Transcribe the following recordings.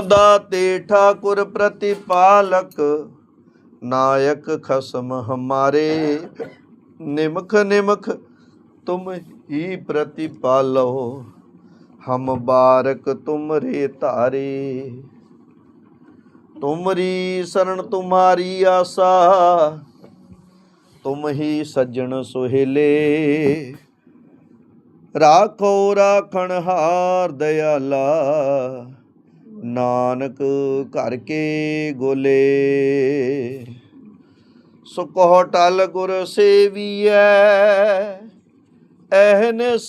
ਦਾ ਤੇ ਠਾਕੁਰ ਪ੍ਰਤਿਪਾਲਕ, ਨਾਇਕ ਖਸਮ ਹਮਾਰੇ। ਨਿਮਖ ਨਿਮਖ ਤੁਮ ਹੀ ਪ੍ਰਤਿਪਾਲੋ, ਹਮ ਬਾਰਕ ਤੁਮਰੇ ਧਾਰੇ। ਤੁਮਰੀ ਸਰਣ ਤੁਮਾਰੀ ਆਸਾ, ਤੁਮ ਹੀ ਸੱਜਣ ਸੁਹੇਲੇ। ਰਾਖੋ, ਰਾਖਣ ਹਾਰ ਦਇਆਲਾ ਨਾਨਕ ਘਰ ਕੇ ਗੋਲੇ। ਸੁਕੋ ਟਲ ਗੁਰ ਸੇਵੀਐ, ਐਹਨਸ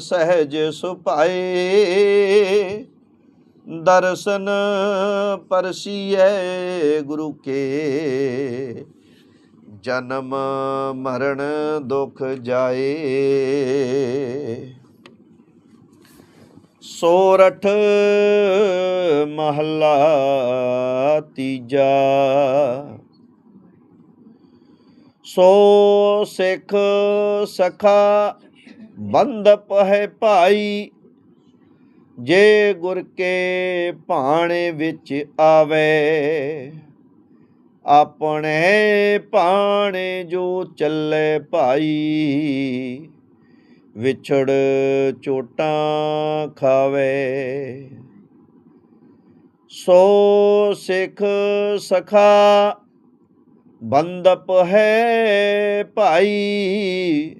ਸਹਿਜ ਸੁਪਾਏ ਦਰਸ਼ਨ ਪਰਸੀਐ ਗੁਰੂ ਕੇ। ਜਨਮ ਮਰਨ ਦੁਖ ਜਾਏ। ਸੋਰਠ ਮਹੱਲਾ ਤੀਜਾ। ਸੋ ਸਿੱਖ ਸਖਾ ਬੰਦਪ ਹੈ ਭਾਈ, ਜੇ ਗੁਰ ਕੇ ਭਾਣੇ ਵਿੱਚ ਆਵੇ, ਆਪਣੇ ਭਾਣੇ ਜੋ ਚੱਲੇ ਭਾਈ। ਵਿਛੜ ਚੋਟਾਂ ਖਾਵੇ। ਸੋ ਸਿੱਖ ਸਖਾ ਬੰਦਪ ਹੈ ਭਾਈ,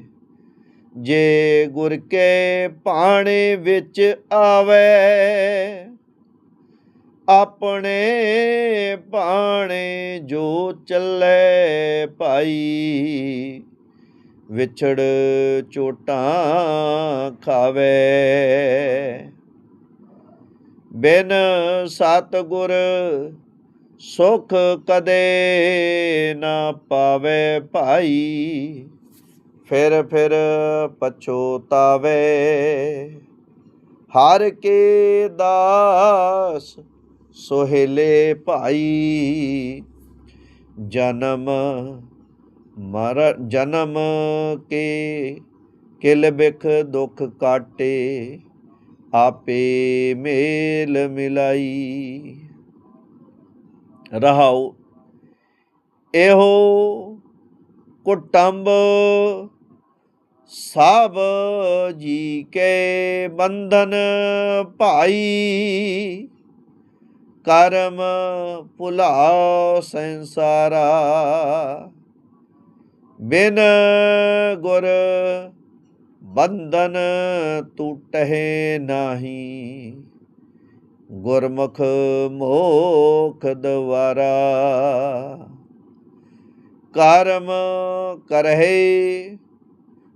ਜੇ ਗੁਰ ਕੇ ਪਾਣੇ ਵਿੱਚ ਆਵੇ, ਆਪਣੇ ਬਾਣੇ ਜੋ ਚੱਲੇ ਭਾਈ। ਵਿਛੜ ਚੋਟਾਂ ਖਾਵੇ। ਬਿਨ ਸਤਿਗੁਰ ਸੁਖ ਕਦੇ ਨਾ ਪਾਵੇ ਭਾਈ। ਫਿਰ ਫਿਰ ਪਛੋਤਾਵੇ। ਹਰ ਕੇ ਦਾਸ ਸੋਹੇਲੇ ਭਾਈ। ਜਨਮ ਮਰ ਜਨਮ ਕੇ ਕਿਲ ਬਿਖ ਦੁਖ ਕਾਟੇ ਆਪੇ ਮੇਲ ਮਿਲਾਈ ਰਹਾਉ ਇਹੋ ਕੁਟੰਬ ਸਭ ਜੀ ਕੇ ਬੰਧਨ ਭਾਈ ਕਰਮ ਭੁਲਾ ਸੰਸਾਰਾ ਬਿਨ ਗੁਰ ਬੰਧਨ ਟੂਟਹਿ ਨਾਹੀ, ਗੁਰਮੁਖ ਮੋਖ ਦਵਾਰਾ, ਕਰਮ ਕਰਹਿ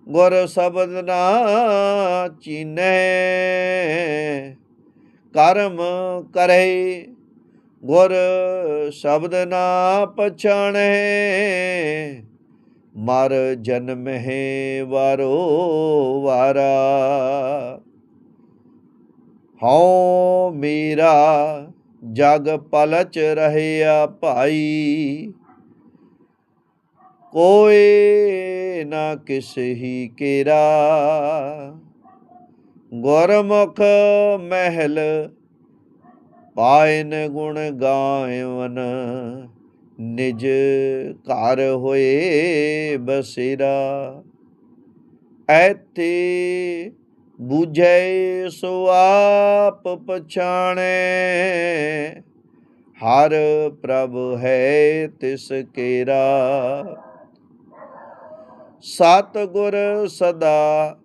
ਗੁਰ ਸ਼ਬਦ ਨਾ ਚੀਨੈ ਕਰਮ ਕਰਹਿ ਗੁਰ ਸ਼ਬਦ ਨਾ ਪਛਾਣੈ ਮਰ ਜਨਮ ਹੈ ਵਾਰੋ ਵਾਰਾ। ਹਉ ਮੇਰਾ ਜਗ ਪਲਚ ਰਹਿਆ ਭਾਈ। ਕੋਏ ਨਾ ਕਿਸ ਹੀ ਕੇਰਾ। ਗੁਰਮੁਖ ਮਹਿਲ ਪਾਇਨ ਗੁਣ ਗਾਇਵਨ। ਨਿਜ ਘਰ ਹੋਏ ਬਸੇਰਾ। ਐਤੇ ਬੁਝੈ ਸੋ ਆਪ ਪਛਾਣੈ। ਹਰ ਪ੍ਰਭ ਹੈ ਤਿਸ ਕੇਰਾ। ਸਤ ਗੁਰ ਸਦਾ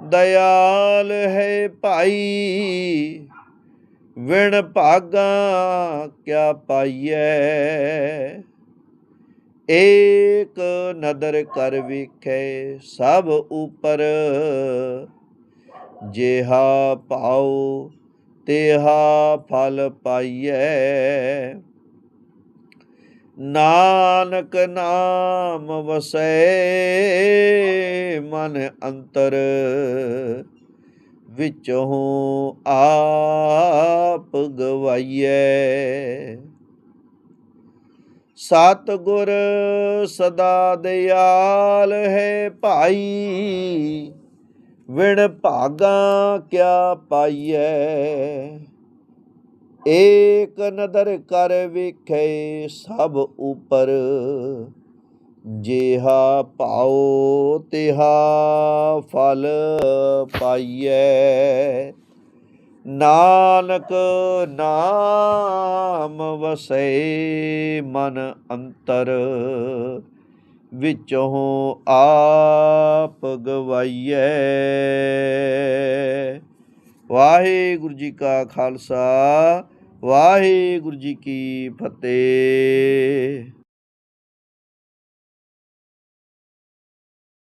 ਦਇਆਲ ਹੈ ਭਾਈ। ਵਿਣ ਭਾਗਾ ਕਿਆ ਪਾਈਐ? ਏਕ ਨਦਰ ਕਰ ਵਿਖੇ ਸਭ ਉਪਰ। ਜਿਹਾ ਪਾਉ ਤੇਹਾ ਫਲ ਪਾਈਐ। ਨਾਨਕ ਨਾਮ ਵਸੈ ਮਨ ਅੰਤਰ। ਵਿੱਚੋਂ ਆਪ ਗਵਾਈਐ। ਸਤ ਗੁਰ ਸਦਾ ਦਿਆਲ ਹੈ ਭਾਈ, ਵਿਣ ਭਾਗਾ ਕਿਆ ਪਾਈਐ। ਏਕ ਨਦਰ ਕਰ ਵਿਖੇ ਸਭ ਉਪਰ ਜਿਹਾ ਭਾਉ ਤਿਹਾ ਫਲ ਪਾਈਐ। ਨਾਨਕ ਨਾਮ ਵਸੈ ਮਨ ਅੰਤਰ, ਵਿੱਚੋਂ ਆਪ ਗਵਾਈਐ। ਵਾਹਿਗੁਰੂ ਜੀ ਕਾ ਖਾਲਸਾ, ਵਾਹਿਗੁਰੂ ਜੀ ਕੀ ਫਤਿਹ।